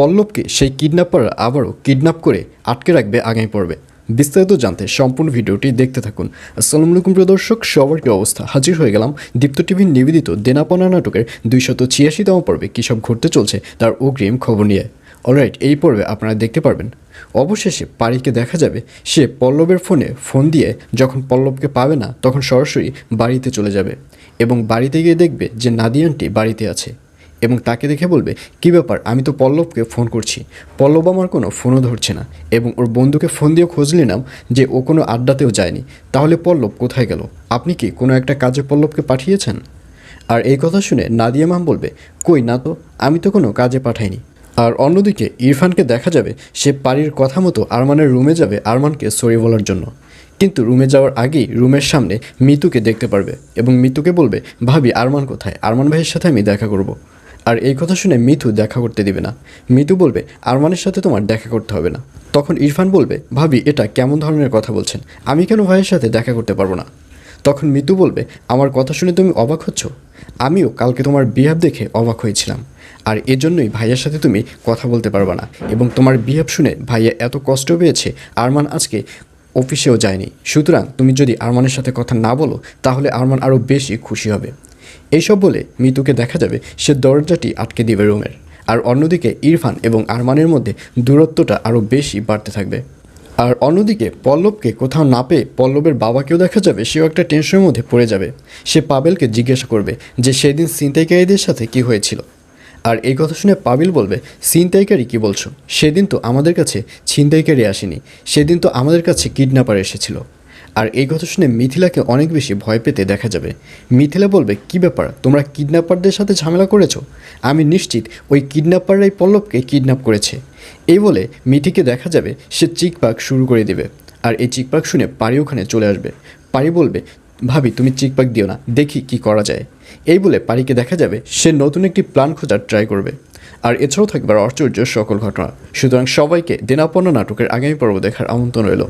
পল্লবকে সেই কিডন্যাপাররা আবারও কিডন্যাপ করে আটকে রাখবে আগামী পর্বে। বিস্তারিত জানতে সম্পূর্ণ ভিডিওটি দেখতে থাকুন। আসসালামু আলাইকুম, প্রিয় দর্শক। সবার কি অবস্থা? হাজির হয়ে গেলাম দীপ্ত টিভির নিবেদিত দেনাপনা নাটকের দুইশত ছিয়াশিতম পর্বে। কী সব ঘটতে চলছে তার অগ্রিম খবর নিয়ে। অলরাইট এই পর্বে আপনারা দেখতে পারবেন। অবশেষে পারিকে দেখা যাবে সে পল্লবের ফোনে ফোন দিয়ে যখন পল্লবকে পাবে না, তখন সরাসরি বাড়িতে চলে যাবে এবং বাড়িতে গিয়ে দেখবে যে নাদিয়ানটি বাড়িতে আছে। এবং তাকে দেখে বলবে, কি ব্যাপার? আমি তো পল্লবকে ফোন করছি। পল্লব আমার কোনো ফোনও ধরছে না এবং ওর বন্ধুকে ফোন দিয়ে খোঁজ নিলাম যে ও কোনো আড্ডাতেও যায়নি। তাহলে পল্লব কোথায় গেল? আপনি কি কোনো একটা কাজে পল্লবকে পাঠিয়েছেন? আর এই কথা শুনে নাদিয়া মাম বলবে, কই না তো, আমি তো কোনো কাজে পাঠাইনি। আর অন্যদিকে ইরফানকে দেখা যাবে, সে পারির কথা মতো আরমানের রুমে যাবে আরমানকে সরি বলার জন্য। কিন্তু রুমে যাওয়ার আগেই রুমের সামনে মিতুকে দেখতে পারবে এবং মিতুকে বলবে, ভাবি, আরমান কোথায়? আরমান ভাইয়ের সাথে আমি দেখা করব। আর এই কথা শুনে মিথু দেখা করতে দিবে না। মিথু বলবে, আরমানের সাথে তোমার দেখা করতে হবে না। তখন ইরফান বলবে, ভাবি, এটা কেমন ধরনের কথা বলছেন? আমি কেন ভাইয়ের সাথে দেখা করতে পারব না? তখন মিতু বলবে, আমার কথা শুনে তুমি অবাক হচ্ছ? আমিও কালকে তোমার বিহেভ দেখে অবাক হয়েছিলাম। আর এজন্যই ভাইয়ার সাথে তুমি কথা বলতে পারবে না। এবং তোমার বিহেভ শুনে ভাইয়া এত কষ্ট পেয়েছে, আরমান আজকে অফিসেও যায়নি। সুতরাং তুমি যদি আরমানের সাথে কথা না বলো, তাহলে আরমান আরও বেশি খুশি হবে। এইসব বলে মিতুকে দেখা যাবে সে দরজাটি আটকে দিবে রুমের। আর অন্যদিকে ইরফান এবং আরমানের মধ্যে দূরত্বটা আরও বেশি বাড়তে থাকবে। আর অন্যদিকে পল্লবকে কোথাও না পেয়ে পল্লবের বাবাকেও দেখা যাবে, সেও একটা টেনশনের মধ্যে পড়ে যাবে। সে পাবেলকে জিজ্ঞাসা করবে যে সেদিন ছিনতাইকারীদের সাথে কি হয়েছিল। আর এই কথা শুনে পাবিল বলবে ছিনতাইকারী কি বলছো? সেদিন তো আমাদের কাছে ছিনতাইকারী আসেনি। সেদিন তো আমাদের কাছে কিডন্যাপার এসেছিল। আর এই কথা শুনে মিথিলাকে অনেক বেশি ভয় পেতে দেখা যাবে। মিথিলা বলবে, কি ব্যাপার? তোমরা কিডন্যাপারদের সাথে ঝামেলা করেছ? আমি নিশ্চিত ওই কিডন্যাপাররাই পল্লবকে কিডন্যাপ করেছে। এই বলে মিঠিকে দেখা যাবে, সে চিকপাক শুরু করে দেবে। আর এই চিকপাক শুনে পারি ওখানে চলে আসবে। পারি বলবে, ভাবি, তুমি চিকপাক দিও না, দেখি কি করা যায়। এই বলে পারিকে দেখা যাবে, সে নতুন একটি প্ল্যান খোঁজার ট্রাই করবে। আর এছাড়াও থাকবে আশ্চর্য সকল ঘটনা। সুতরাং সবাইকে দেনাপন্ন নাটকের আগামী পর্ব দেখার আমন্ত্রণ রইল।